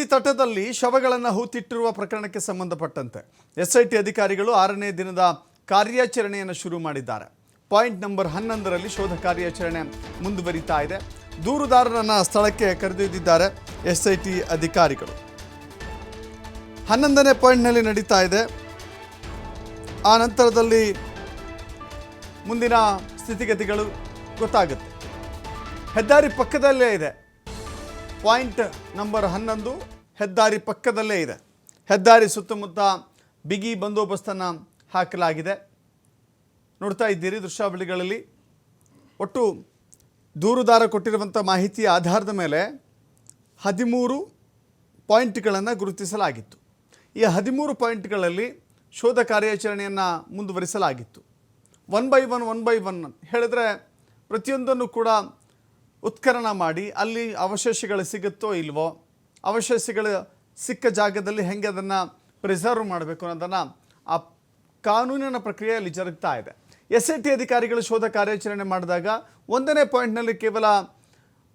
ನದಿ ತಟದಲ್ಲಿ ಶವಗಳನ್ನು ಹೂತಿಟ್ಟಿರುವ ಪ್ರಕರಣಕ್ಕೆ ಸಂಬಂಧಪಟ್ಟಂತೆ ಎಸ್ಐಟಿ ಅಧಿಕಾರಿಗಳು ಆರನೇ ದಿನದ ಕಾರ್ಯಾಚರಣೆಯನ್ನು ಶುರು ಮಾಡಿದ್ದಾರೆ. ಪಾಯಿಂಟ್ ನಂಬರ್ ಹನ್ನೊಂದರಲ್ಲಿ ಶೋಧ ಕಾರ್ಯಾಚರಣೆ ಮುಂದುವರಿತಾ ಇದೆ. ದೂರುದಾರರನ್ನು ಸ್ಥಳಕ್ಕೆ ಕರೆದೊಯ್ದಿದ್ದಾರೆ ಎಸ್ಐಟಿ ಅಧಿಕಾರಿಗಳು. ಹನ್ನೊಂದನೇ ಪಾಯಿಂಟ್ನಲ್ಲಿ ನಡೀತಾ ಇದೆ. ಆ ನಂತರದಲ್ಲಿ ಮುಂದಿನ ಸ್ಥಿತಿಗತಿಗಳು ಗೊತ್ತಾಗುತ್ತೆ. ಹೆದ್ದಾರಿ ಪಕ್ಕದಲ್ಲೇ ಇದೆ. ಪಾಯಿಂಟ್ ನಂಬರ್ ಹನ್ನೊಂದು ಹೆದ್ದಾರಿ ಪಕ್ಕದಲ್ಲೇ ಇದೆ. ಹೆದ್ದಾರಿ ಸುತ್ತಮುತ್ತ ಬಿಗಿ ಬಂದೋಬಸ್ತನ್ನು ಹಾಕಲಾಗಿದೆ. ನೋಡ್ತಾ ಇದ್ದೀರಿ ದೃಶ್ಯಾವಳಿಗಳಲ್ಲಿ ಒಟ್ಟು ದೂರುದಾರ ಕೊಟ್ಟಿರುವಂಥ ಮಾಹಿತಿಯ ಆಧಾರದ ಮೇಲೆ ಹದಿಮೂರು ಪಾಯಿಂಟ್ಗಳನ್ನು ಗುರುತಿಸಲಾಗಿತ್ತು. ಈ ಹದಿಮೂರು ಪಾಯಿಂಟ್ಗಳಲ್ಲಿ ಶೋಧ ಕಾರ್ಯಾಚರಣೆಯನ್ನು ಮುಂದುವರಿಸಲಾಗಿತ್ತು. One by one one by one ಹೇಳಿದ್ರೆ ಪ್ರತಿಯೊಂದನ್ನು ಕೂಡ ಉತ್ಖನನ ಮಾಡಿ, ಅಲ್ಲಿ ಅವಶೇಷಗಳು ಸಿಗುತ್ತೋ ಇಲ್ವೋ, ಅವಶೇಷಗಳು ಸಿಕ್ಕ ಜಾಗದಲ್ಲಿ ಹೆಂಗೆ ಅದನ್ನು ಪ್ರಿಸರ್ವ್ ಮಾಡಬೇಕು ಅನ್ನೋದನ್ನು ಆ ಕಾನೂನಿನ ಪ್ರಕ್ರಿಯೆಯಲ್ಲಿ ಜರುಗ್ತಾ ಇದೆ. ಎಸ್ ಐ ಟಿ ಅಧಿಕಾರಿಗಳು ಶೋಧ ಕಾರ್ಯಾಚರಣೆ ಮಾಡಿದಾಗ ಒಂದನೇ ಪಾಯಿಂಟ್ನಲ್ಲಿ ಕೇವಲ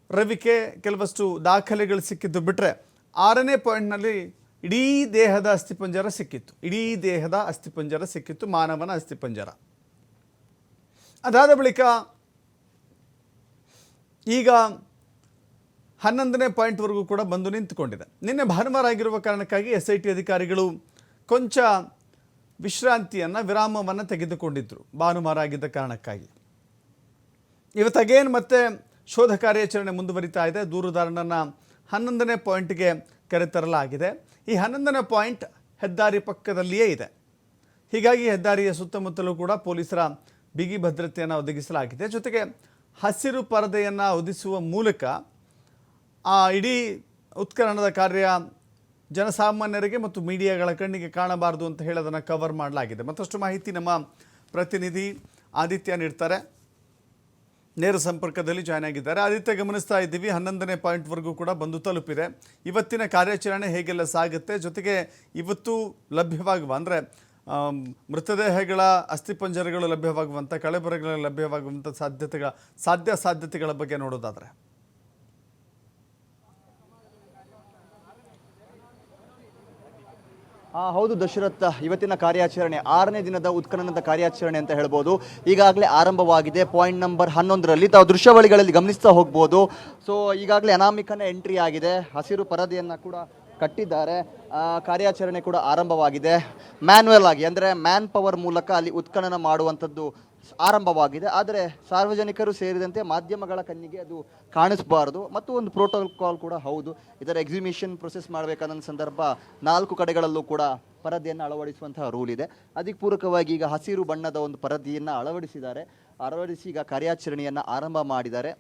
ರವಿಕೆ ಕೆಲವಷ್ಟು ದಾಖಲೆಗಳು ಸಿಕ್ಕಿದ್ದು ಬಿಟ್ಟರೆ ಆರನೇ ಪಾಯಿಂಟ್ನಲ್ಲಿ ಇಡೀ ದೇಹದ ಅಸ್ಥಿಪಂಜರ ಸಿಕ್ಕಿತ್ತು. ಇಡೀ ದೇಹದ ಅಸ್ಥಿಪಂಜರ ಸಿಕ್ಕಿತ್ತು, ಮಾನವನ ಅಸ್ಥಿಪಂಜರ. ಅದಾದ ಬಳಿಕ ಈಗ ಹನ್ನೊಂದನೇ ಪಾಯಿಂಟ್ವರೆಗೂ ಕೂಡ ಬಂದು ನಿಂತುಕೊಂಡಿದೆ. ನಿನ್ನೆ ಭಾನುವಾರ ಆಗಿರುವ ಕಾರಣಕ್ಕಾಗಿ ಎಸ್ ಐ ಟಿ ಅಧಿಕಾರಿಗಳು ಕೊಂಚ ವಿಶ್ರಾಂತಿಯನ್ನು, ವಿರಾಮವನ್ನು ತೆಗೆದುಕೊಂಡಿದ್ದರು ಭಾನುವಾರ ಆಗಿದ್ದ ಕಾರಣಕ್ಕಾಗಿ. ಇವತ್ತು ಅಗೇನ್ ಮತ್ತೆ ಶೋಧ ಕಾರ್ಯಾಚರಣೆ ಮುಂದುವರಿತಾ ಇದೆ, ದೂರುದಾರನನ್ನು ಹನ್ನೊಂದನೇ ಪಾಯಿಂಟ್ಗೆ ಕರೆತರಲಾಗಿದೆ ಈ ಹನ್ನೊಂದನೇ ಪಾಯಿಂಟ್ ಹೆದ್ದಾರಿ ಪಕ್ಕದಲ್ಲಿಯೇ ಇದೆ. ಹೀಗಾಗಿ ಹೆದ್ದಾರಿಯ ಸುತ್ತಮುತ್ತಲೂ ಕೂಡ ಪೊಲೀಸರ ಬಿಗಿ ಭದ್ರತೆಯನ್ನು ಒದಗಿಸಲಾಗಿದೆ. ಜೊತೆಗೆ ಹಸಿರು ಪರದೆಯನ್ನು ಉದಿಸುವ ಮೂಲಕ ಆ ಇಡೀ ಉತ್ಖನನದ ಕಾರ್ಯ ಜನಸಾಮಾನ್ಯರಿಗೆ ಮತ್ತು ಮೀಡಿಯಾಗಳ ಕಣ್ಣಿಗೆ ಕಾಣಬಾರದು ಅಂತ ಹೇಳಿ ಅದನ್ನು ಕವರ್ ಮಾಡಲಾಗಿದೆ. ಮತ್ತಷ್ಟು ಮಾಹಿತಿ ನಮ್ಮ ಪ್ರತಿನಿಧಿ ಆದಿತ್ಯ ನೀಡ್ತಾರೆ. ನೇರ ಸಂಪರ್ಕದಲ್ಲಿ ಜಾಯ್ನ್ ಆಗಿದ್ದಾರೆ. ಆದಿತ್ಯ, ಗಮನಿಸ್ತಾ ಇದ್ದೀವಿ. ಹನ್ನೊಂದನೇ ಪಾಯಿಂಟ್ವರೆಗೂ ಕೂಡ ಬಂದು ತಲುಪಿದೆ. ಇವತ್ತಿನ ಕಾರ್ಯಾಚರಣೆ ಹೇಗೆಲ್ಲ ಸಾಗುತ್ತೆ? ಜೊತೆಗೆ ಇವತ್ತು ಲಭ್ಯವಾಗುವ ಅಂದರೆ ಮೃತದೇಹಗಳ ಅಸ್ಥಿಪಂಜರಗಳು ಲಭ್ಯವಾಗುವಂಥ ಕಳೆಬರಗಳು ಲಭ್ಯವಾಗುವಂಥ ಸಾಧ್ಯತೆಗಳ ಸಾಧ್ಯ ಸಾಧ್ಯತೆಗಳ ಬಗ್ಗೆ ನೋಡೋದಾದರೆ. ಹೌದು ದಶರಥ್, ಇವತ್ತಿನ ಕಾರ್ಯಾಚರಣೆ, ಆರನೇ ದಿನದ ಉತ್ಖನನದ ಕಾರ್ಯಾಚರಣೆ ಅಂತ ಹೇಳ್ಬೋದು. ಈಗಾಗಲೇ ಆರಂಭವಾಗಿದೆ. ಪಾಯಿಂಟ್ ನಂಬರ್ ಹನ್ನೊಂದರಲ್ಲಿ ತಾವು ದೃಶ್ಯಾವಳಿಗಳಲ್ಲಿ ಗಮನಿಸ್ತಾ ಹೋಗ್ಬೋದು. ಸೊ ಈಗಾಗಲೇ ಅನಾಮಿಕನ ಎಂಟ್ರಿ ಆಗಿದೆ. ಹಸಿರು ಪರದೆಯನ್ನು ಕೂಡ ಕಟ್ಟಿದ್ದಾರೆ. ಕಾರ್ಯಾಚರಣೆ ಕೂಡ ಆರಂಭವಾಗಿದೆ. ಮ್ಯಾನ್ಯಲ್ ಆಗಿ, ಅಂದರೆ ಮ್ಯಾನ್ ಪವರ್ ಮೂಲಕ ಅಲ್ಲಿ ಉತ್ಖನನ ಮಾಡುವಂಥದ್ದು ಆರಂಭವಾಗಿದೆ. ಆದರೆ ಸಾರ್ವಜನಿಕರು ಸೇರಿದಂತೆ ಮಾಧ್ಯಮಗಳ ಕಣ್ಣಿಗೆ ಅದು ಕಾಣಿಸಬಾರದು. ಮತ್ತು ಒಂದು ಪ್ರೋಟೋಕಾಲ್ ಕೂಡ ಹೌದು. ಇದರ ಎಕ್ಸಿಮಿಷನ್ ಪ್ರೊಸೆಸ್ ಮಾಡಬೇಕಾದ ಸಂದರ್ಭ ನಾಲ್ಕು ಕಡೆಗಳಲ್ಲೂ ಕೂಡ ಪರದೆಯನ್ನು ಅಳವಡಿಸುವಂತಹ ರೂಲ್ ಇದೆ. ಅದಕ್ಕೆ ಪೂರಕವಾಗಿ ಈಗ ಹಸಿರು ಬಣ್ಣದ ಒಂದು ಪರದೆಯನ್ನು ಅಳವಡಿಸಿದ್ದಾರೆ. ಅಳವಡಿಸಿ ಈಗ ಕಾರ್ಯಾಚರಣೆಯನ್ನು ಆರಂಭ ಮಾಡಿದ್ದಾರೆ.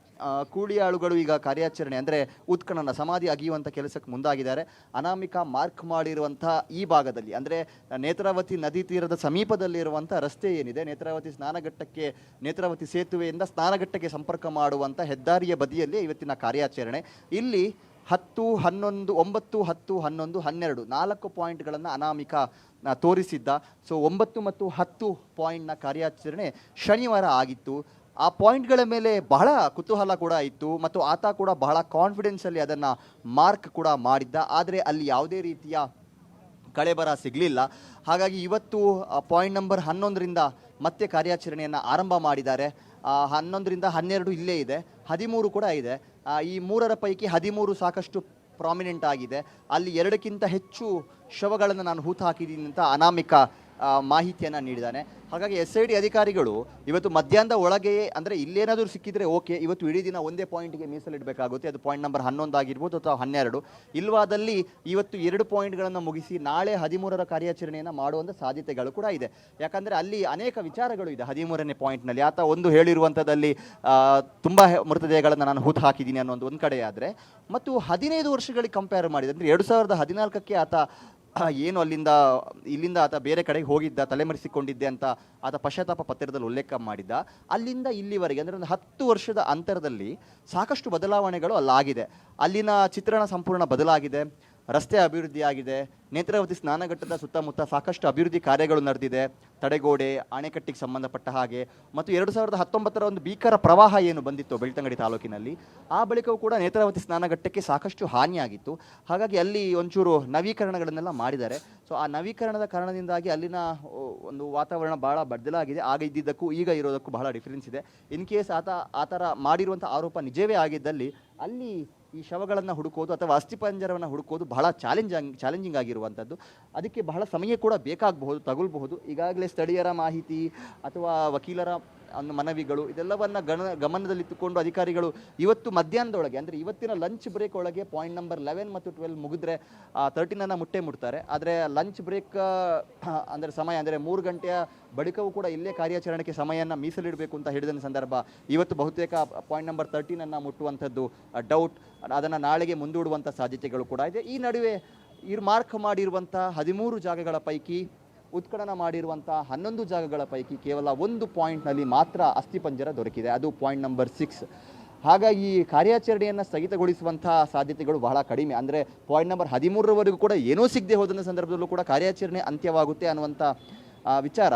ಕೂಲಿ ಆಳುಗಳು ಈಗ ಕಾರ್ಯಾಚರಣೆ ಅಂದರೆ ಉತ್ಖನನ ಸಮಾಧಿ ಅಗಿಯುವಂಥ ಕೆಲಸಕ್ಕೆ ಮುಂದಾಗಿದ್ದಾರೆ. ಅನಾಮಿಕ ಮಾರ್ಕ್ ಮಾಡಿರುವಂಥ ಈ ಭಾಗದಲ್ಲಿ, ಅಂದರೆ ನೇತ್ರಾವತಿ ನದಿ ತೀರದ ಸಮೀಪದಲ್ಲಿರುವಂಥ ರಸ್ತೆ ಏನಿದೆ, ನೇತ್ರಾವತಿ ಸ್ನಾನಘಟ್ಟಕ್ಕೆ, ನೇತ್ರಾವತಿ ಸೇತುವೆಯಿಂದ ಸ್ನಾನಘಟ್ಟಕ್ಕೆ ಸಂಪರ್ಕ ಮಾಡುವಂಥ ಹೆದ್ದಾರಿಯ ಬದಿಯಲ್ಲಿ ಇವತ್ತಿನ ಕಾರ್ಯಾಚರಣೆ. ಇಲ್ಲಿ ಹತ್ತು, ಹನ್ನೊಂದು, ಒಂಬತ್ತು, ಹತ್ತು, ಹನ್ನೊಂದು, ಹನ್ನೆರಡು ನಾಲ್ಕು ಪಾಯಿಂಟ್ಗಳನ್ನು ಅನಾಮಿಕ ತೋರಿಸಿದ್ದ. ಸೊ, ಒಂಬತ್ತು ಮತ್ತು ಹತ್ತು ಪಾಯಿಂಟ್ನ ಕಾರ್ಯಾಚರಣೆ ಶನಿವಾರ ಆಗಿತ್ತು. ಆ ಪಾಯಿಂಟ್ಗಳ ಮೇಲೆ ಬಹಳ ಕುತೂಹಲ ಕೂಡ ಇತ್ತು ಮತ್ತು ಆತ ಕೂಡ ಬಹಳ ಕಾನ್ಫಿಡೆನ್ಸಲ್ಲಿ ಅದನ್ನು ಮಾರ್ಕ್ ಕೂಡ ಮಾಡಿದ್ದ. ಆದರೆ ಅಲ್ಲಿ ಯಾವುದೇ ರೀತಿಯ ಕಳೆಬರ ಸಿಗಲಿಲ್ಲ. ಹಾಗಾಗಿ ಇವತ್ತು ಪಾಯಿಂಟ್ ನಂಬರ್ ಹನ್ನೊಂದರಿಂದ ಮತ್ತೆ ಕಾರ್ಯಾಚರಣೆಯನ್ನು ಆರಂಭ ಮಾಡಿದ್ದಾರೆ. ಹನ್ನೊಂದರಿಂದ ಹನ್ನೆರಡು ಇಲ್ಲೇ ಇದೆ. ಹದಿಮೂರು ಕೂಡ ಇದೆ. ಈ ಮೂರರ ಪೈಕಿ ಹದಿಮೂರು ಸಾಕಷ್ಟು ಪ್ರಾಮಿನೆಂಟ್ ಆಗಿದೆ. ಅಲ್ಲಿ ಎರಡಕ್ಕಿಂತ ಹೆಚ್ಚು ಶವಗಳನ್ನು ನಾನು ಹೂತು ಹಾಕಿದ್ದೀನಿ ಅಂತ ಅನಾಮಿಕ ಮಾಹಿತಿಯನ್ನು ನೀಡಿದ್ದಾನೆ. ಹಾಗಾಗಿ ಎಸ್ ಐ ಡಿ ಅಧಿಕಾರಿಗಳು ಇವತ್ತು ಮಧ್ಯಾಹ್ನದ ಒಳಗೆಯೇ ಅಂದರೆ ಇಲ್ಲೇನಾದರೂ ಸಿಕ್ಕಿದ್ರೆ ಓಕೆ, ಇವತ್ತು ಇಡೀ ದಿನ ಒಂದೇ ಪಾಯಿಂಟ್ಗೆ ಮೀಸಲಿಡಬೇಕಾಗುತ್ತೆ ಅದು ಪಾಯಿಂಟ್ ನಂಬರ್ ಹನ್ನೊಂದು ಆಗಿರ್ಬೋದು ಅಥವಾ ಹನ್ನೆರಡು. ಇಲ್ವಾದಲ್ಲಿ ಇವತ್ತು ಎರಡು ಪಾಯಿಂಟ್ಗಳನ್ನು ಮುಗಿಸಿ ನಾಳೆ ಹದಿಮೂರರ ಕಾರ್ಯಾಚರಣೆಯನ್ನು ಮಾಡುವಂಥ ಸಾಧ್ಯತೆಗಳು ಕೂಡ ಇದೆ. ಯಾಕಂದರೆ ಅಲ್ಲಿ ಅನೇಕ ವಿಚಾರಗಳು ಇದೆ ಹದಿಮೂರನೇ ಪಾಯಿಂಟ್ನಲ್ಲಿ ಆತ ಒಂದು ಹೇಳಿರುವಂಥದ್ದಲ್ಲಿ ತುಂಬ ಮೃತದೇಹಗಳನ್ನು ನಾನು ಹೂತು ಹಾಕಿದ್ದೀನಿ ಅನ್ನೋ ಒಂದು ಒಂದು ಕಡೆ ಆದರೆ ಮತ್ತು ಹದಿನೈದು ವರ್ಷಗಳಿಗೆ ಕಂಪೇರ್ ಮಾಡಿದೆ ಅಂದರೆ ಎರಡು ಸಾವಿರದ ಹದಿನಾಲ್ಕಕ್ಕೆ ಆತ ಏನು ಅಲ್ಲಿಂದ, ಇಲ್ಲಿಂದ ಆತ ಬೇರೆ ಕಡೆಗೆ ಹೋಗಿದ್ದ, ತಲೆಮರೆಸಿಕೊಂಡಿದ್ದೆ ಅಂತ ಆತ ಪಶ್ಚಾತ್ತಾಪ ಪತ್ರದಲ್ಲಿ ಉಲ್ಲೇಖ ಮಾಡಿದ್ದ. ಅಲ್ಲಿಂದ ಇಲ್ಲಿವರೆಗೆ, ಅಂದರೆ ಒಂದು ಹತ್ತು ವರ್ಷದ ಅಂತರದಲ್ಲಿ ಸಾಕಷ್ಟು ಬದಲಾವಣೆಗಳು ಅಲ್ಲಾಗಿದೆ. ಅಲ್ಲಿನ ಚಿತ್ರಣ ಸಂಪೂರ್ಣ ಬದಲಾಗಿದೆ. ರಸ್ತೆ ಅಭಿವೃದ್ಧಿಯಾಗಿದೆ ನೇತ್ರಾವತಿ ಸ್ನಾನಘಟ್ಟದ ಸುತ್ತಮುತ್ತ ಸಾಕಷ್ಟು ಅಭಿವೃದ್ಧಿ ಕಾರ್ಯಗಳು ನಡೆದಿದೆ. ತಡೆಗೋಡೆ ಅಣೆಕಟ್ಟಿಗೆ ಸಂಬಂಧಪಟ್ಟ ಹಾಗೆ. ಮತ್ತು ಎರಡು ಸಾವಿರದ ಹತ್ತೊಂಬತ್ತರ ಒಂದು ಭೀಕರ ಪ್ರವಾಹ ಏನು ಬಂದಿತ್ತು ಬೆಳ್ತಂಗಡಿ ತಾಲೂಕಿನಲ್ಲಿ, ಆ ಬಳಿಕವೂ ಕೂಡ ನೇತ್ರಾವತಿ ಸ್ನಾನಘಟ್ಟಕ್ಕೆ ಸಾಕಷ್ಟು ಹಾನಿಯಾಗಿತ್ತು. ಹಾಗಾಗಿ ಅಲ್ಲಿ ಒಂಚೂರು ನವೀಕರಣಗಳನ್ನೆಲ್ಲ ಮಾಡಿದ್ದಾರೆ. ಸೊ, ಆ ನವೀಕರಣದ ಕಾರಣದಿಂದಾಗಿ ಅಲ್ಲಿನ ಒಂದು ವಾತಾವರಣ ಬಹಳ ಬದಲಾಗಿದೆ. ಆಗ ಇದ್ದಿದ್ದಕ್ಕೂ, ಈಗ ಇರೋದಕ್ಕೂ ಬಹಳ ಡಿಫ್ರೆನ್ಸ್ ಇದೆ. ಇನ್ ಕೇಸ್ ಆತ, ಆ ಥರ ಮಾಡಿರುವಂಥ ಆರೋಪ ನಿಜವೇ ಆಗಿದ್ದಲ್ಲಿ, ಅಲ್ಲಿ ಈ ಶವಗಳನ್ನು ಹುಡುಕೋದು ಅಥವಾ ಅಸ್ಥಿಪಂಜರವನ್ನು ಹುಡುಕೋದು ಬಹಳ ಚಾಲೆಂಜ್ ಚಾಲೆಂಜಿಂಗ್ ಆಗಿರುವಂಥದ್ದು ಅದಕ್ಕೆ ಬಹಳ ಸಮಯ ಕೂಡ ಬೇಕಾಗಬಹುದು ತಗುಲ್ಬಹುದು ಈಗಾಗಲೇ ಸ್ಥಳೀಯರ ಮಾಹಿತಿ ಅಥವಾ ವಕೀಲರ ಅನ್ನು ಮನವಿಗಳು ಇದೆಲ್ಲವನ್ನು ಗಣ ಗಮನದಲ್ಲಿಟ್ಟುಕೊಂಡು ಅಧಿಕಾರಿಗಳು ಇವತ್ತು ಮಧ್ಯಾಹ್ನದೊಳಗೆ, ಅಂದರೆ ಇವತ್ತಿನ ಲಂಚ್ ಬ್ರೇಕ್ ಒಳಗೆ ಪಾಯಿಂಟ್ ನಂಬರ್ ಲೆವೆನ್ ಮತ್ತು ಟ್ವೆಲ್ ಮುಗಿದ್ರೆ ತರ್ಟೀನನ್ನು ಮುಟ್ಟೆ ಮುಟ್ತಾರೆ. ಆದರೆ ಲಂಚ್ ಬ್ರೇಕ್ ಅಂದರೆ ಸಮಯ, ಅಂದರೆ ಮೂರು ಗಂಟೆಯ ಬಳಿಕವೂ ಕೂಡ ಇಲ್ಲೇ ಕಾರ್ಯಾಚರಣೆಗೆ ಸಮಯವನ್ನು ಮೀಸಲಿಡಬೇಕು ಅಂತ ಹೇಳಿದ ಸಂದರ್ಭ ಇವತ್ತು ಬಹುತೇಕ ಪಾಯಿಂಟ್ ನಂಬರ್ ತರ್ಟೀನನ್ನು ಮುಟ್ಟುವಂಥದ್ದು ಡೌಟ್ ಅದನ್ನು ನಾಳೆಗೆ ಮುಂದೂಡುವಂಥ ಸಾಧ್ಯತೆಗಳು ಕೂಡ ಇದೆ. ಈ ನಡುವೆ ಈ ಮಾರ್ಕ್ ಮಾಡಿರುವಂಥ ಹದಿಮೂರು ಜಾಗಗಳ ಪೈಕಿ ಉತ್ಖನನ ಮಾಡಿರುವಂಥ ಹನ್ನೊಂದು ಜಾಗಗಳ ಪೈಕಿ ಕೇವಲ ಒಂದು ಪಾಯಿಂಟ್ನಲ್ಲಿ ಮಾತ್ರ ಅಸ್ಥಿಪಂಜರ ದೊರಕಿದೆ. ಅದು ಪಾಯಿಂಟ್ ನಂಬರ್ ಸಿಕ್ಸ್. ಹಾಗಾಗಿ ಕಾರ್ಯಾಚರಣೆಯನ್ನು ಸ್ಥಗಿತಗೊಳಿಸುವಂಥ ಸಾಧ್ಯತೆಗಳು ಬಹಳ ಕಡಿಮೆ. ಅಂದರೆ ಪಾಯಿಂಟ್ ನಂಬರ್ ಹದಿಮೂರರವರೆಗೂ ಕೂಡ ಏನೂ ಸಿಗದೆ ಹೋದಂಥ ಸಂದರ್ಭದಲ್ಲೂ ಕೂಡ ಕಾರ್ಯಾಚರಣೆ ಅಂತ್ಯವಾಗುತ್ತೆ ಅನ್ನುವಂಥ ವಿಚಾರ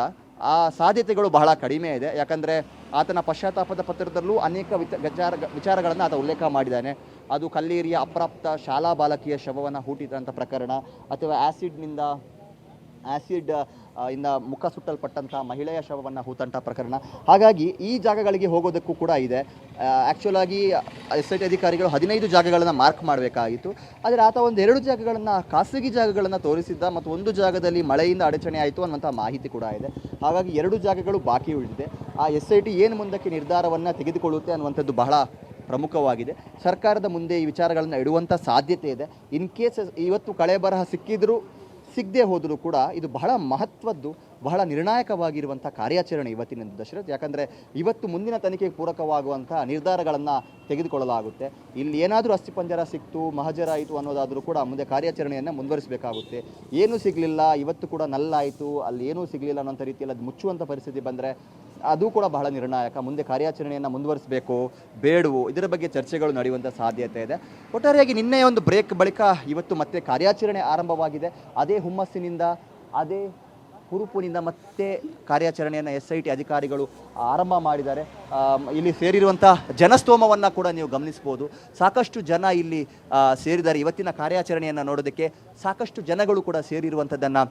ಆ ಸಾಧ್ಯತೆಗಳು ಬಹಳ ಕಡಿಮೆ ಇದೆ. ಯಾಕಂದರೆ ಆತನ ಪಶ್ಚಾತ್ತಾಪದ ಪತ್ರದಲ್ಲೂ ಅನೇಕ ವಿಚ ವಿಚಾರ, ವಿಚಾರಗಳನ್ನು ಆತ ಉಲ್ಲೇಖ ಮಾಡಿದ್ದಾನೆ. ಅದು ಕಲ್ಲೇರಿಯ ಅಪ್ರಾಪ್ತ ಶಾಲಾ ಬಾಲಕಿಯ ಶವವನ್ನು ಹೂಟಿದಂಥ ಪ್ರಕರಣ ಅಥವಾ ಆ್ಯಸಿಡ್ನಿಂದ ಆ್ಯಸಿಡ್ ಇಂದ ಮುಖ ಸುಟ್ಟಲ್ಪಟ್ಟಂಥ ಮಹಿಳೆಯ ಶವವನ್ನು ಹೂತಂಥ ಪ್ರಕರಣ. ಹಾಗಾಗಿ ಈ ಜಾಗಗಳಿಗೆ ಹೋಗೋದಕ್ಕೂ ಕೂಡ ಇದೆ. ಆ್ಯಕ್ಚುಲ್ ಆಗಿ ಎಸ್ ಐ ಟಿ ಅಧಿಕಾರಿಗಳು ಹದಿನೈದು ಜಾಗಗಳನ್ನು ಮಾರ್ಕ್ ಮಾಡಬೇಕಾಗಿತ್ತು. ಆದರೆ ಆತ ಒಂದು ಎರಡು ಜಾಗಗಳನ್ನು, ಖಾಸಗಿ ಜಾಗಗಳನ್ನು ತೋರಿಸಿದ್ದ ಮತ್ತು ಒಂದು ಜಾಗದಲ್ಲಿ ಮಳೆಯಿಂದ ಅಡಚಣೆ ಆಯಿತು ಅನ್ನುವಂಥ ಮಾಹಿತಿ ಕೂಡ ಇದೆ. ಹಾಗಾಗಿ ಎರಡು ಜಾಗಗಳು ಬಾಕಿ ಉಳಿದಿದೆ. ಆ ಎಸ್ ಐ ಟಿ ಏನು ಮುಂದಕ್ಕೆ ನಿರ್ಧಾರವನ್ನು ತೆಗೆದುಕೊಳ್ಳುತ್ತೆ ಅನ್ನುವಂಥದ್ದು ಬಹಳ ಪ್ರಮುಖವಾಗಿದೆ. ಸರ್ಕಾರದ ಮುಂದೆ ಈ ವಿಚಾರಗಳನ್ನು ಇಡುವಂಥ ಸಾಧ್ಯತೆ ಇದೆ. ಇನ್ ಕೇಸ್ ಇವತ್ತು ಕಳೆ ಬರಹ ಸಿಕ್ಕಿದರೂ ಸಿಗದೆ ಹೋದರೂ ಕೂಡ ಇದು ಬಹಳ ಮಹತ್ವದ್ದು. ಬಹಳ ನಿರ್ಣಾಯಕವಾಗಿರುವಂಥ ಕಾರ್ಯಾಚರಣೆ ಇವತ್ತಿನ ದಶರಥ್. ಯಾಕಂದರೆ ಇವತ್ತು ಮುಂದಿನ ತನಿಖೆಗೆ ಪೂರಕವಾಗುವಂಥ ನಿರ್ಧಾರಗಳನ್ನು ತೆಗೆದುಕೊಳ್ಳಲಾಗುತ್ತೆ. ಇಲ್ಲಿ ಏನಾದರೂ ಅಸ್ಥಿಪಂಜರ ಸಿಕ್ತು, ಮಹಜರ ಆಯಿತು ಅನ್ನೋದಾದರೂ ಕೂಡ ಮುಂದೆ ಕಾರ್ಯಾಚರಣೆಯನ್ನು ಮುಂದುವರಿಸಬೇಕಾಗುತ್ತೆ. ಏನೂ ಸಿಗಲಿಲ್ಲ, ಇವತ್ತು ಕೂಡ ನಲ್ಲಾಯಿತು, ಅಲ್ಲಿ ಏನೂ ಸಿಗಲಿಲ್ಲ ಅನ್ನೋಂಥ ರೀತಿಯಲ್ಲಿ ಅದು ಮುಚ್ಚುವಂಥ ಪರಿಸ್ಥಿತಿ ಬಂದರೆ ಅದು ಕೂಡ ಬಹಳ ನಿರ್ಣಾಯಕ. ಮುಂದೆ ಕಾರ್ಯಾಚರಣೆಯನ್ನು ಮುಂದುವರಿಸಬೇಕು, ಬೇಡವು, ಇದರ ಬಗ್ಗೆ ಚರ್ಚೆಗಳು ನಡೆಯುವಂಥ ಸಾಧ್ಯತೆ ಇದೆ. ಒಟ್ಟಾರೆಯಾಗಿ ನಿನ್ನೆ ಒಂದು ಬ್ರೇಕ್ ಬಳಿಕ ಇವತ್ತು ಮತ್ತೆ ಕಾರ್ಯಾಚರಣೆ ಆರಂಭವಾಗಿದೆ. ಅದೇ ಹುಮ್ಮಸ್ಸಿನಿಂದ, ಅದೇ ಹುರುಪಿನಿಂದ ಮತ್ತೆ ಕಾರ್ಯಾಚರಣೆಯನ್ನು ಎಸ್ ಐ ಟಿ ಅಧಿಕಾರಿಗಳು ಆರಂಭ ಮಾಡಿದ್ದಾರೆ. ಇಲ್ಲಿ ಸೇರಿರುವಂಥ ಜನಸ್ತೋಮವನ್ನು ಕೂಡ ನೀವು ಗಮನಿಸ್ಬೋದು ಸಾಕಷ್ಟು ಜನ ಇಲ್ಲಿ ಸೇರಿದ್ದಾರೆ. ಇವತ್ತಿನ ಕಾರ್ಯಾಚರಣೆಯನ್ನು ನೋಡೋದಕ್ಕೆ ಸಾಕಷ್ಟು ಜನಗಳು ಕೂಡ ಸೇರಿರುವಂಥದ್ದನ್ನು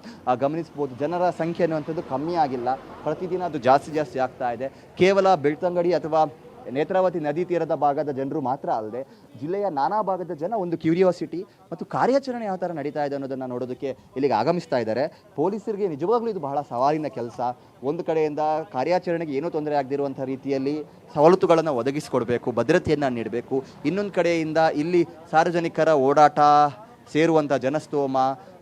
ಗಮನಿಸ್ಬೋದು ಜನರ ಸಂಖ್ಯೆ ಅನ್ನುವಂಥದ್ದು ಕಮ್ಮಿ ಆಗಿಲ್ಲ. ಪ್ರತಿದಿನ ಅದು ಜಾಸ್ತಿ ಜಾಸ್ತಿ ಆಗ್ತಾ ಇದೆ. ಕೇವಲ ಬೆಳ್ತಂಗಡಿ ಅಥವಾ ನೇತ್ರಾವತಿ ನದಿ ತೀರದ ಭಾಗದ ಜನರು ಮಾತ್ರ ಅಲ್ಲದೆ ಜಿಲ್ಲೆಯ ನಾನಾ ಭಾಗದ ಜನ ಒಂದು ಕ್ಯೂರಿಯಾಸಿಟಿ ಮತ್ತು ಕಾರ್ಯಾಚರಣೆ ಯಾವ ಥರ ನಡೀತಾ ಇದೆ ಅನ್ನೋದನ್ನು ನೋಡೋದಕ್ಕೆ ಇಲ್ಲಿಗೆ ಆಗಮಿಸ್ತಾ ಇದ್ದಾರೆ. ಪೊಲೀಸರಿಗೆ ನಿಜವಾಗ್ಲೂ ಇದು ಬಹಳ ಸವಾಲಿನ ಕೆಲಸ. ಒಂದು ಕಡೆಯಿಂದ ಕಾರ್ಯಾಚರಣೆಗೆ ಏನೂ ತೊಂದರೆ ಆಗದಿರುವಂಥ ರೀತಿಯಲ್ಲಿ ಸವಲತ್ತುಗಳನ್ನು ಒದಗಿಸಿಕೊಡಬೇಕು, ಭದ್ರತೆಯನ್ನು ನೀಡಬೇಕು. ಇನ್ನೊಂದು ಕಡೆಯಿಂದ ಇಲ್ಲಿ ಸಾರ್ವಜನಿಕರ ಓಡಾಟ ಸೇರುವಂಥ ಜನಸ್ತೋಮ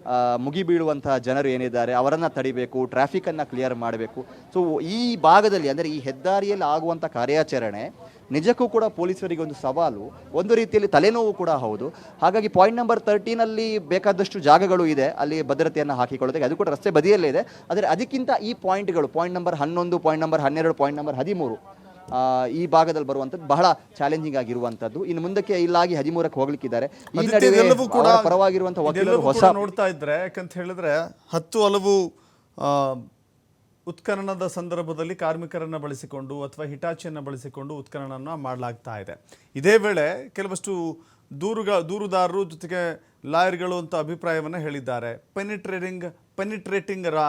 ಆ, ಮುಗಿಬೀಳುವಂಥ ಜನರು ಏನಿದ್ದಾರೆ ಅವರನ್ನು ತಡಿಬೇಕು ಟ್ರಾಫಿಕನ್ನು ಕ್ಲಿಯರ್ ಮಾಡಬೇಕು. ಸೊ ಈ ಭಾಗದಲ್ಲಿ ಅಂದರೆ ಈ ಹೆದ್ದಾರಿಯಲ್ಲಿ ಆಗುವಂಥ ಕಾರ್ಯಾಚರಣೆ ನಿಜಕ್ಕೂ ಕೂಡ ಪೊಲೀಸರಿಗೆ ಒಂದು ಸವಾಲು. ಒಂದು ರೀತಿಯಲ್ಲಿ ತಲೆನೋವು ಕೂಡ ಹೌದು. ಹಾಗಾಗಿ ಪಾಯಿಂಟ್ ನಂಬರ್ ತರ್ಟೀನಲ್ಲಿ ಬೇಕಾದಷ್ಟು ಜಾಗಗಳು ಇದೆ. ಅಲ್ಲಿ ಭದ್ರತೆಯನ್ನು ಹಾಕಿಕೊಳ್ಳೋದಕ್ಕೆ. ಅದು ಕೂಡ ರಸ್ತೆ ಬದಿಯಲ್ಲೇ ಇದೆ. ಆದರೆ ಅದಕ್ಕಿಂತ ಈ ಪಾಯಿಂಟ್ಗಳು ಪಾಯಿಂಟ್ ನಂಬರ್ ಹನ್ನೊಂದು ಪಾಯಿಂಟ್ ನಂಬರ್ ಹನ್ನೆರಡು ಪಾಯಿಂಟ್ ನಂಬರ್ ಹದಿಮೂರು ಈ ಭಾಗದಲ್ಲಿ ಬರುವಂಥದ್ದು ಬಹಳ ಚಾಲೆಂಜಿಂಗ್ ಆಗಿರುವಂಥದ್ದು. ಇನ್ನು ಮುಂದಕ್ಕೆ ಇಲ್ಲಾಗಿ ಹದಿಮೂರಕ್ಕೆ ಹೋಗ್ಲಿಕ್ಕಿದ್ದಾರೆ. ಈ ನಡುವೆ ಅವರ ಪರವಾಗಿರುವಂಥ ವಕೀಲರು ಹೊಸ ನೋಡ್ತಾ ಇದ್ರೆ ಯಾಕಂತ ಹೇಳಿದ್ರೆ ಹತ್ತು ಹಲವು ಉತ್ಖನನದ ಸಂದರ್ಭದಲ್ಲಿ ಕಾರ್ಮಿಕರನ್ನು ಬಳಸಿಕೊಂಡು ಅಥವಾ ಹಿಟಾಚಿಯನ್ನು ಬಳಸಿಕೊಂಡು ಉತ್ಖನನ ಮಾಡಲಾಗ್ತಾ ಇದೆ. ಇದೇ ವೇಳೆ ಕೆಲವಷ್ಟು ದೂರುಗ ದೂರುದಾರರು ಜೊತೆಗೆ ಲಾಯರ್ಗಳು ಅಂತ ಅಭಿಪ್ರಾಯವನ್ನು ಹೇಳಿದ್ದಾರೆ. ಪೆನಿಟ್ರೇಟಿಂಗ್ ಪೆನಿಟ್ರೇಟಿಂಗ್ ರಾ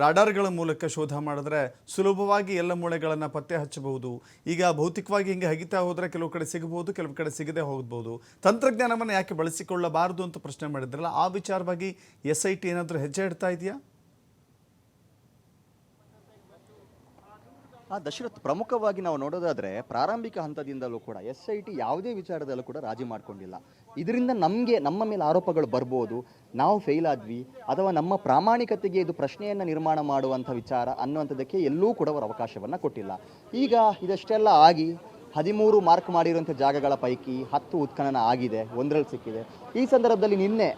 ರಾಡಾರ್ಗಳ ಮೂಲಕ ಶೋಧ ಮಾಡಿದ್ರೆ ಸುಲಭವಾಗಿ ಎಲ್ಲ ಮೂಳೆಗಳನ್ನು ಪತ್ತೆ ಹಚ್ಚಬಹುದು. ಈಗ ಭೌತಿಕವಾಗಿ ಹಿಂಗೆ ಹಗಿತಾ ಹೋದರೆ ಕೆಲವು ಕಡೆ ಸಿಗಬಹುದು, ಕೆಲವು ಕಡೆ ಸಿಗದೆ ಹೋಗ್ಬೋದು ತಂತ್ರಜ್ಞಾನವನ್ನು ಯಾಕೆ ಬಳಸಿಕೊಳ್ಳಬಾರದು ಅಂತ ಪ್ರಶ್ನೆ ಮಾಡಿದ್ರಲ್ಲ, ಆ ವಿಚಾರವಾಗಿ ಎಸ್ ಐ ಟಿ ಏನಾದರೂ ಹೆಜ್ಜೆ ಇಡ್ತಾ ಇದೆಯಾ? ಆ ದಶರಥ್ ಪ್ರಮುಖವಾಗಿ ನಾವು ನೋಡೋದಾದರೆ ಪ್ರಾರಂಭಿಕ ಹಂತದಿಂದಲೂ ಕೂಡ ಎಸ್ ಐ ಟಿ ಯಾವುದೇ ವಿಚಾರದಲ್ಲೂ ಕೂಡ ರಾಜಿ ಮಾಡ್ಕೊಂಡಿಲ್ಲ. ಇದರಿಂದ ನಮಗೆ, ನಮ್ಮ ಮೇಲೆ ಆರೋಪಗಳು ಬರ್ಬೋದು, ನಾವು ಫೇಲ್ ಆದ್ವಿ, ಅಥವಾ ನಮ್ಮ ಪ್ರಾಮಾಣಿಕತೆಗೆ ಇದು ಪ್ರಶ್ನೆಯನ್ನು ನಿರ್ಮಾಣ ಮಾಡುವಂಥ ವಿಚಾರ ಅನ್ನುವಂಥದ್ದಕ್ಕೆ ಎಲ್ಲೂ ಕೂಡ ಅವರು ಅವಕಾಶವನ್ನು ಕೊಟ್ಟಿಲ್ಲ. ಈಗ ಇದಷ್ಟೆಲ್ಲ ಆಗಿ ಹದಿಮೂರು ಮಾರ್ಕ್ ಮಾಡಿರುವಂಥ ಜಾಗಗಳ ಪೈಕಿ ಹತ್ತು ಉತ್ಖನನ ಆಗಿದೆ ಒಂದರಲ್ಲಿ ಸಿಕ್ಕಿದೆ. ಈ ಸಂದರ್ಭದಲ್ಲಿ ನಿನ್ನೆ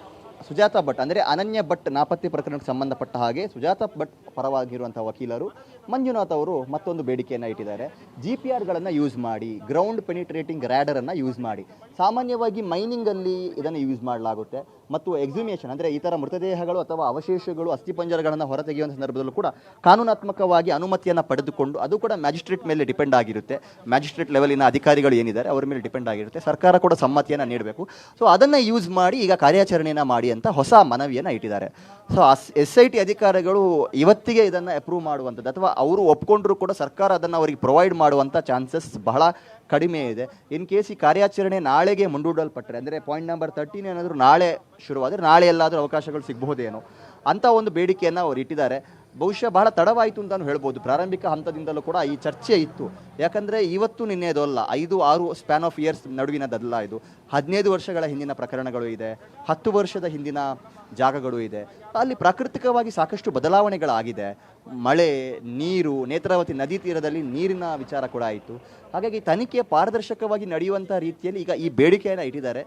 ಸುಜಾತ ಭಟ್, ಅಂದರೆ ಅನನ್ಯ ಭಟ್ ನಾಪತ್ತೆ ಪ್ರಕರಣಕ್ಕೆ ಸಂಬಂಧಪಟ್ಟ ಹಾಗೆ ಸುಜಾತ ಭಟ್ ಪರವಾಗಿರುವಂಥ ವಕೀಲರು ಮಂಜುನಾಥ್ ಅವರು ಮತ್ತೊಂದು ಬೇಡಿಕೆಯನ್ನು ಇಟ್ಟಿದ್ದಾರೆ. ಜಿ ಪಿ ಆರ್ಗಳನ್ನು ಯೂಸ್ ಮಾಡಿ ಗ್ರೌಂಡ್ ಪೆನಿಟ್ರೇಟಿಂಗ್ ರ್ಯಾಡರನ್ನು ಯೂಸ್ ಮಾಡಿ. ಸಾಮಾನ್ಯವಾಗಿ ಮೈನಿಂಗಲ್ಲಿ ಇದನ್ನು ಯೂಸ್ ಮಾಡಲಾಗುತ್ತೆ. ಮತ್ತು ಎಕ್ಸಿಮಿಯೇಷನ್ ಅಂದರೆ ಈ ಥರ ಮೃತದೇಹಗಳು ಅಥವಾ ಅವಶೇಷಗಳು ಅಸ್ಥಿಪಂಜರಗಳನ್ನು ಹೊರತೆಗೆಯುವಂಥ ಸಂದರ್ಭದಲ್ಲೂ ಕೂಡ ಕಾನೂನಾತ್ಮಕವಾಗಿ ಅನುಮತಿಯನ್ನು ಪಡೆದುಕೊಂಡು ಅದು ಕೂಡ ಮ್ಯಾಜಿಸ್ಟ್ರೇಟ್ ಮೇಲೆ ಡಿಪೆಂಡ್ ಆಗಿರುತ್ತೆ. ಮ್ಯಾಜಿಸ್ಟ್ರೇಟ್ ಲೆವೆಲಿನ ಅಧಿಕಾರಿಗಳು ಏನಿದ್ದಾರೆ, ಅವರ ಮೇಲೆ ಡಿಪೆಂಡ್ ಆಗಿರುತ್ತೆ. ಸರ್ಕಾರ ಕೂಡ ಸಮ್ಮತಿಯನ್ನು ನೀಡಬೇಕು. ಸೊ ಅದನ್ನು ಯೂಸ್ ಮಾಡಿ ಈಗ ಕಾರ್ಯಾಚರಣೆಯನ್ನು ಮಾಡಿ ಅಂತ ಹೊಸ ಮನವಿಯನ್ನು ಇಟ್ಟಿದ್ದಾರೆ. ಸೊ ಎಸ್ ಐ ಟಿ ಅಧಿಕಾರಿಗಳು ಇವತ್ತಿಗೆ ಇದನ್ನು ಅಪ್ರೂವ್ ಮಾಡುವಂಥದ್ದು ಅಥವಾ ಅವರು ಒಪ್ಕೊಂಡ್ರೂ ಕೂಡ ಸರ್ಕಾರ ಅದನ್ನು ಅವರಿಗೆ ಪ್ರೊವೈಡ್ ಮಾಡುವಂಥ ಚಾನ್ಸಸ್ ಬಹಳ ಕಡಿಮೆ ಇದೆ. ಇನ್ ಕೇಸ್ ಈ ಕಾರ್ಯಾಚರಣೆ ನಾಳೆಗೆ ಮುಂದೂಡಲ್ಪಟ್ಟರೆ ಅಂದರೆ ಪಾಯಿಂಟ್ ನಂಬರ್ ತರ್ಟೀನ್ ಏನಾದರೂ ನಾಳೆ ಶುರುವಾದರೆ ನಾಳೆ ಎಲ್ಲಾದರೂ ಅವಕಾಶಗಳು ಸಿಗಬಹುದೇನೋ ಅಂತ ಒಂದು ಬೇಡಿಕೆಯನ್ನು ಅವರು ಇಟ್ಟಿದ್ದಾರೆ. ಬಹುಶಃ ಬಹಳ ತಡವಾಯಿತು ಅಂತಲೂ ಹೇಳ್ಬೋದು. ಪ್ರಾರಂಭಿಕ ಹಂತದಿಂದಲೂ ಕೂಡ ಈ ಚರ್ಚೆ ಇತ್ತು. ಯಾಕಂದರೆ ಇವತ್ತು ನಿನ್ನೆದಲ್ಲ ಐದು, ಆರು ಸ್ಪ್ಯಾನ್ ಆಫ್ ಇಯರ್ಸ್ ನಡುವಿನದಲ್ಲ ಇದು ಹದಿನೈದು ವರ್ಷಗಳ ಹಿಂದಿನ ಪ್ರಕರಣಗಳು ಇದೆ, ಹತ್ತು ವರ್ಷದ ಹಿಂದಿನ ಜಾಗಗಳು ಇದೆ. ಅಲ್ಲಿ ಪ್ರಾಕೃತಿಕವಾಗಿ ಸಾಕಷ್ಟು ಬದಲಾವಣೆಗಳಾಗಿದೆ. ಮಳೆ, ನೀರು, ನೇತ್ರಾವತಿ ನದಿ ತೀರದಲ್ಲಿ ನೀರಿನ ವಿಚಾರ ಕೂಡ ಆಯಿತು. ಹಾಗಾಗಿ ತನಿಖೆ ಪಾರದರ್ಶಕವಾಗಿ ನಡೆಯುವಂಥ ರೀತಿಯಲ್ಲಿ ಈಗ ಈ ಬೇಡಿಕೆಯನ್ನು ಇಟ್ಟಿದ್ದಾರೆ.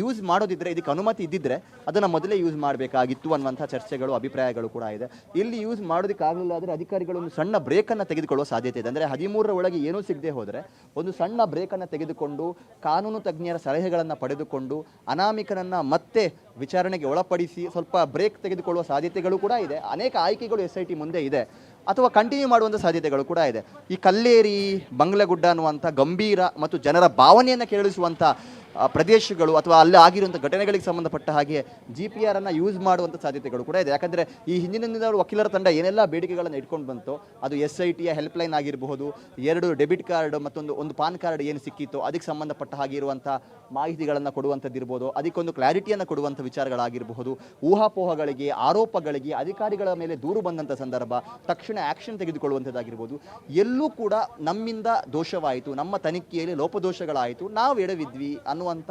ಯೂಸ್ ಮಾಡೋದಿದ್ರೆ, ಇದಕ್ಕೆ ಅನುಮತಿ ಇದ್ದಿದ್ರೆ ಅದನ್ನು ಮೊದಲೇ ಯೂಸ್ ಮಾಡಬೇಕಾಗಿತ್ತು ಅನ್ನುವಂಥ ಚರ್ಚೆಗಳು, ಅಭಿಪ್ರಾಯಗಳು ಕೂಡ ಇದೆ. ಇಲ್ಲಿ ಯೂಸ್ ಮಾಡೋದಕ್ಕಾಗಲಿಲ್ಲ ಆದರೆ ಅಧಿಕಾರಿಗಳು ಒಂದು ಸಣ್ಣ ಬ್ರೇಕನ್ನು ತೆಗೆದುಕೊಳ್ಳುವ ಸಾಧ್ಯತೆ ಇದೆ. ಅಂದರೆ ಹದಿಮೂರರ ಒಳಗೆ ಏನೂ ಸಿಗದೆ ಹೋದರೆ ಒಂದು ಸಣ್ಣ ಬ್ರೇಕನ್ನು ತೆಗೆದುಕೊಂಡು ಕಾನೂನು ತಜ್ಞರ ಸಲಹೆಗಳನ್ನು ಪಡೆದುಕೊಂಡು ಅನಾಮಿಕನನ್ನು ಮತ್ತೆ ವಿಚಾರಣೆಗೆ ಒಳಪಡಿಸಿ ಸ್ವಲ್ಪ ಬ್ರೇಕ್ ತೆಗೆದುಕೊಳ್ಳುವ ಸಾಧ್ಯತೆಗಳು ಕೂಡ ಇದೆ. ಅನೇಕ ಆಯ್ಕೆಗಳು ಎಸ್ ಐ ಟಿ ಮುಂದೆ ಇದೆ. ಅಥವಾ ಕಂಟಿನ್ಯೂ ಮಾಡುವಂಥ ಸಾಧ್ಯತೆಗಳು ಕೂಡ ಇದೆ. ಈ ಕಲ್ಲೇರಿ, ಬಂಗ್ಲಗುಡ್ಡ ಅನ್ನುವಂಥ ಗಂಭೀರ ಮತ್ತು ಜನರ ಭಾವನೆಯನ್ನು ಕೇಳಿಸುವಂಥ ಪ್ರದೇಶಗಳು ಅಥವಾ ಅಲ್ಲಿ ಆಗಿರುವಂಥ ಘಟನೆಗಳಿಗೆ ಸಂಬಂಧಪಟ್ಟ ಹಾಗೆ ಜಿ ಪಿ ಆರ್ ಅನ್ನು ಯೂಸ್ ಮಾಡುವಂಥ ಸಾಧ್ಯತೆಗಳು ಕೂಡ ಇದೆ. ಯಾಕಂದರೆ ಈ ಹಿಂದಿನಿಂದ ವಕೀಲರ ತಂಡ ಏನೆಲ್ಲ ಬೇಡಿಕೆಗಳನ್ನು ಇಟ್ಕೊಂಡು ಬಂತು. ಅದು ಎಸ್ ಐ ಟಿಯ ಹೆಲ್ಪ್ಲೈನ್ ಆಗಿರಬಹುದು, ಎರಡು ಡೆಬಿಟ್ ಕಾರ್ಡ್ ಮತ್ತೊಂದು, ಒಂದು ಪಾನ್ ಕಾರ್ಡ್ ಏನು ಸಿಕ್ಕಿತ್ತು, ಅದಕ್ಕೆ ಸಂಬಂಧಪಟ್ಟ ಹಾಗೆ ಇರುವಂಥ ಮಾಹಿತಿಗಳನ್ನು ಕೊಡುವಂಥದ್ದಿರ್ಬೋದು, ಅದಕ್ಕೊಂದು ಕ್ಲಾರಿಟಿಯನ್ನು ಕೊಡುವಂಥ ವಿಚಾರಗಳಾಗಿರಬಹುದು, ಊಹಾಪೋಹಗಳಿಗೆ, ಆರೋಪಗಳಿಗೆ ಅಧಿಕಾರಿಗಳ ಮೇಲೆ ದೂರು ಬಂದಂಥ ಸಂದರ್ಭ, ತಕ್ಷಣ ಆ್ಯಕ್ಷನ್ ತೆಗೆದುಕೊಳ್ಳುವಂಥದ್ದಾಗಿರ್ಬೋದು, ಎಲ್ಲೂ ಕೂಡ ನಮ್ಮಿಂದ ದೋಷವಾಯಿತು, ನಮ್ಮ ತನಿಖೆಯಲ್ಲಿ ಲೋಪದೋಷಗಳಾಯಿತು, ನಾವು ಎಡವಿದ್ವಿ ಅನ್ನುವಂಥ,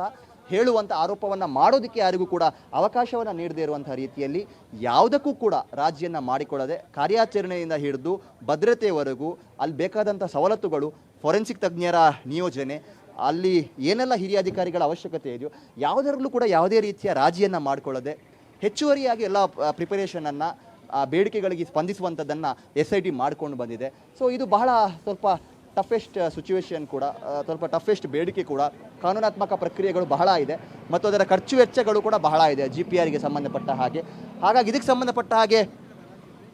ಹೇಳುವಂಥ ಆರೋಪವನ್ನು ಮಾಡೋದಕ್ಕೆ ಯಾರಿಗೂ ಕೂಡ ಅವಕಾಶವನ್ನು ನೀಡದೇ ಇರುವಂಥ ರೀತಿಯಲ್ಲಿ ಯಾವುದಕ್ಕೂ ಕೂಡ ರಾಜ್ಯನ ಮಾಡಿಕೊಳ್ಳದೆ ಕಾರ್ಯಾಚರಣೆಯಿಂದ ಹಿಡಿದು ಭದ್ರತೆವರೆಗೂ, ಅಲ್ಲಿ ಬೇಕಾದಂಥ ಸವಲತ್ತುಗಳು, ಫೊರೆನ್ಸಿಕ್ ತಜ್ಞರ ನಿಯೋಜನೆ ಅಲ್ಲಿ ಏನೆಲ್ಲ ಹಿರಿಯ ಅಧಿಕಾರಿಗಳ ಅವಶ್ಯಕತೆ ಇದೆಯೋ, ಯಾವುದರಲ್ಲೂ ಕೂಡ ಯಾವುದೇ ರೀತಿಯ ರಾಜಿಯನ್ನು ಮಾಡಿಕೊಳ್ಳದೆ ಹೆಚ್ಚುವರಿಯಾಗಿ ಎಲ್ಲ ಪ್ರಿಪರೇಷನನ್ನು ಆ, ಬೇಡಿಕೆಗಳಿಗೆ ಸ್ಪಂದಿಸುವಂಥದ್ದನ್ನು ಎಸ್ ಐ ಟಿ ಮಾಡ್ಕೊಂಡು ಬಂದಿದೆ. ಸೊ ಇದು ಬಹಳ ಸ್ವಲ್ಪ ಟಫೆಸ್ಟ್ ಸಿಚುವೇಶನ್ ಕೂಡ ಸ್ವಲ್ಪ ಟಫೆಸ್ಟ್ ಬೇಡಿಕೆ ಕೂಡ. ಕಾನೂನಾತ್ಮಕ ಪ್ರಕ್ರಿಯೆಗಳು ಬಹಳ ಇದೆ, ಮತ್ತು ಅದರ ಖರ್ಚು ವೆಚ್ಚಗಳು ಕೂಡ ಬಹಳ ಇದೆ ಜಿ ಪಿ ಆರ್ಗೆ ಸಂಬಂಧಪಟ್ಟ ಹಾಗೆ. ಹಾಗಾಗಿ ಇದಕ್ಕೆ ಸಂಬಂಧಪಟ್ಟ ಹಾಗೆ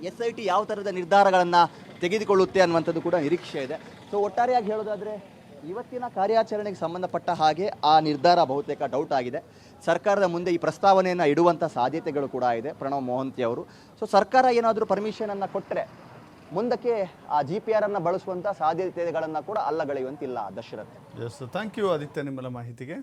ಎಸ್ ಐ ಟಿ ಯಾವ ಥರದ ನಿರ್ಧಾರಗಳನ್ನು ತೆಗೆದುಕೊಳ್ಳುತ್ತೆ ಅನ್ನುವಂಥದ್ದು ಕೂಡ ನಿರೀಕ್ಷೆ ಇದೆ. ಸೊ ಒಟ್ಟಾರೆಯಾಗಿ ಹೇಳೋದಾದರೆ ಇವತ್ತಿನ ಕಾರ್ಯಾಚರಣೆಗೆ ಸಂಬಂಧಪಟ್ಟ ಹಾಗೆ ಆ ನಿರ್ಧಾರ ಬಹುತೇಕ ಡೌಟ್ ಆಗಿದೆ. ಸರ್ಕಾರದ ಮುಂದೆ ಈ ಪ್ರಸ್ತಾವನೆಯನ್ನು ಇಡುವಂಥ ಸಾಧ್ಯತೆಗಳು ಕೂಡ ಇದೆ, ಪ್ರಣವ್ ಮೋಹಂತಿ ಅವರು. ಸೊ ಸರ್ಕಾರ ಏನಾದರೂ ಪರ್ಮಿಷನನ್ನು ಕೊಟ್ಟರೆ ಮುಂದಕ್ಕೆ ಆ ಜಿ ಪಿ ಆರ್ ಅನ್ನು ಬಳಸುವಂಥ ಸಾಧ್ಯತೆಗಳನ್ನು ಕೂಡ ಅಲ್ಲಗಳೆಯುವಂತಿಲ್ಲ ದಶರಥ್. ಥ್ಯಾಂಕ್ ಯು ಆದಿತ್ಯ ನಿಮ್ಮೆಲ್ಲ ಮಾಹಿತಿಗೆ.